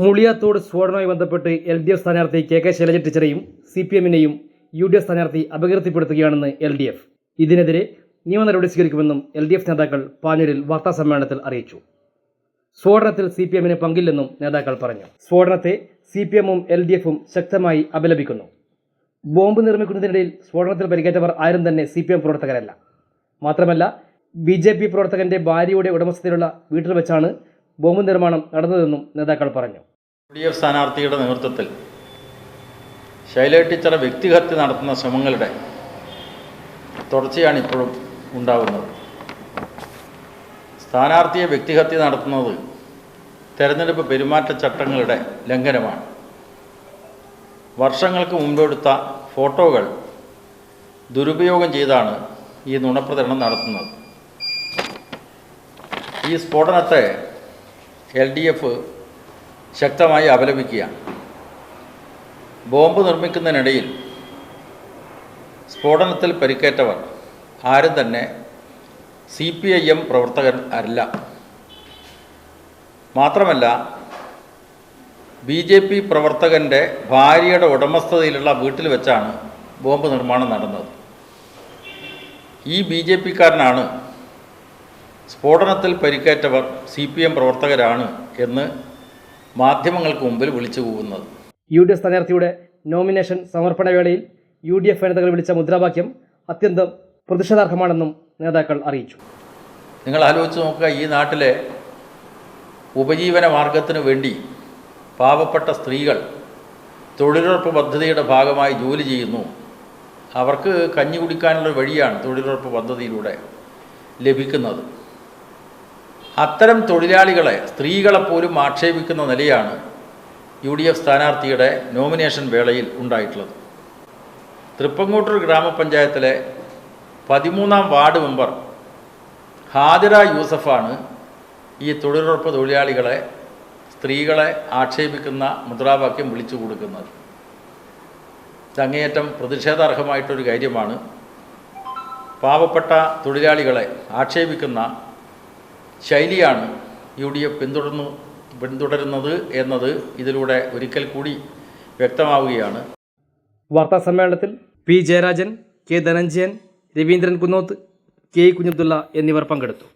മുളിയാത്തോട് സ്ഫോടനവുമായി ബന്ധപ്പെട്ട് L D F സ്ഥാനാർത്ഥി കെ കെ ശൈലജ ടീച്ചറെയും സി പി എമ്മിനെയും യു ഡി എഫ് സ്ഥാനാർത്ഥി അപകീർത്തിപ്പെടുത്തുകയാണെന്ന് എൽ ഡി എഫ്. ഇതിനെതിരെ നിയമ നടപടി സ്വീകരിക്കുമെന്നും എൽ ഡി എഫ് നേതാക്കൾ പാനൂരിൽ വാർത്താസമ്മേളനത്തിൽ അറിയിച്ചു. സ്ഫോടനത്തിൽ സി പി എമ്മിന് പങ്കില്ലെന്നും നേതാക്കൾ പറഞ്ഞു. സ്ഫോടനത്തെ സി പി എമ്മും എൽ ഡി എഫും ശക്തമായി അപലപിക്കുന്നു. ബോംബ് നിർമ്മിക്കുന്നതിനിടയിൽ സ്ഫോടനത്തിൽ പരിക്കേറ്റവർ ആരും തന്നെ സി പി എം പ്രവർത്തകരല്ല. മാത്രമല്ല ബി ജെ പി പ്രവർത്തകന്റെ ഭാര്യയുടെ ഉടമസ്ഥതയിലുള്ള വീട്ടിൽ വെച്ചാണ് ബോംബ് നിർമ്മാണം നടന്നതെന്നും നേതാക്കൾ പറഞ്ഞു. ഡി എഫ് സ്ഥാനാർത്ഥിയുടെ നേതൃത്വത്തിൽ ശൈല ടീച്ചറെ വ്യക്തിഹത്യ നടത്തുന്ന ശ്രമങ്ങളുടെ തുടർച്ചയാണ് ഇപ്പോഴും ഉണ്ടാകുന്നത്. സ്ഥാനാർത്ഥിയെ വ്യക്തിഹത്യ നടത്തുന്നത് തെരഞ്ഞെടുപ്പ് പെരുമാറ്റച്ചട്ടങ്ങളുടെ ലംഘനമാണ്. വർഷങ്ങൾക്ക് മുമ്പെടുത്ത ഫോട്ടോകൾ ദുരുപയോഗം ചെയ്താണ് ഈ നുണപ്രചരണം നടത്തുന്നത്. ഈ സ്ഫോടനത്തെ എൽ ഡി എഫ് ശക്തമായി അപലപിക്കുകയാണ്. ബോംബ് നിർമ്മിക്കുന്നതിനിടയിൽ സ്ഫോടനത്തിൽ പരിക്കേറ്റവർ ആരും തന്നെ സി പി ഐ എം പ്രവർത്തകർ അല്ല. മാത്രമല്ല ബി ജെ പി പ്രവർത്തകന്റെ ഭാര്യയുടെ ഉടമസ്ഥതയിലുള്ള വീട്ടിൽ വെച്ചാണ് ബോംബ് നിർമ്മാണം നടന്നത്. ഈ ബി ജെ പിക്കാരനാണ് സ്ഫോടനത്തിൽ പരിക്കേറ്റവർ സി പി എം പ്രവർത്തകരാണ് എന്ന് മാധ്യമങ്ങൾക്ക് മുമ്പിൽ വിളിച്ചു പോകുന്നത് യു ഡി എഫ് സ്ഥാനാർത്ഥിയുടെ നോമിനേഷൻ സമർപ്പണ വേളയിൽ യു ഡി എഫ് വനിതകൾ വിളിച്ച മുദ്രാവാക്യം അത്യന്തം പ്രതിഷേധാർഹമാണെന്നും നേതാക്കൾ അറിയിച്ചു. നിങ്ങൾ ആലോചിച്ച് നോക്കുക ഈ നാട്ടിലെ ഉപജീവന മാർഗത്തിനു വേണ്ടി പാവപ്പെട്ട സ്ത്രീകൾ തൊഴിലുറപ്പ് പദ്ധതിയുടെ ഭാഗമായി ജോലി ചെയ്യുന്നു. അവർക്ക് കഞ്ഞി കുടിക്കാനുള്ള വഴിയാണ് തൊഴിലുറപ്പ് പദ്ധതിയിലൂടെ ലഭിക്കുന്നത്. അത്തരം തൊഴിലാളികളെ സ്ത്രീകളെപ്പോലും ആക്ഷേപിക്കുന്ന നിലയാണ് യു ഡി എഫ് സ്ഥാനാർത്ഥിയുടെ നോമിനേഷൻ വേളയിൽ ഉണ്ടായിട്ടുള്ളത്. തൃപ്പങ്ങോട്ടൂർ ഗ്രാമപഞ്ചായത്തിലെ പതിമൂന്നാം വാർഡ് മെമ്പർ ഹാജിറ യൂസഫാണ് ഈ തൊഴിലുറപ്പ് തൊഴിലാളികളെ സ്ത്രീകളെ ആക്ഷേപിക്കുന്ന മുദ്രാവാക്യം വിളിച്ചു കൊടുക്കുന്നത്. ചങ്ങേറ്റം പ്രതിഷേധാർഹമായിട്ടൊരു കാര്യമാണ്. പാവപ്പെട്ട തൊഴിലാളികളെ ആക്ഷേപിക്കുന്ന ശൈലിയാണ് യു ഡി എഫ് പിന്തുടർന്നു പിന്തുടരുന്നത് എന്നത് ഇതിലൂടെ ഒരിക്കൽ കൂടി വ്യക്തമാവുകയാണ്. വാർത്താ സമ്മേളനത്തിൽ P Jayarajan K Dhananjayan Raveendran Kunnoth K Kunhabdulla എന്നിവർ പങ്കെടുത്തു.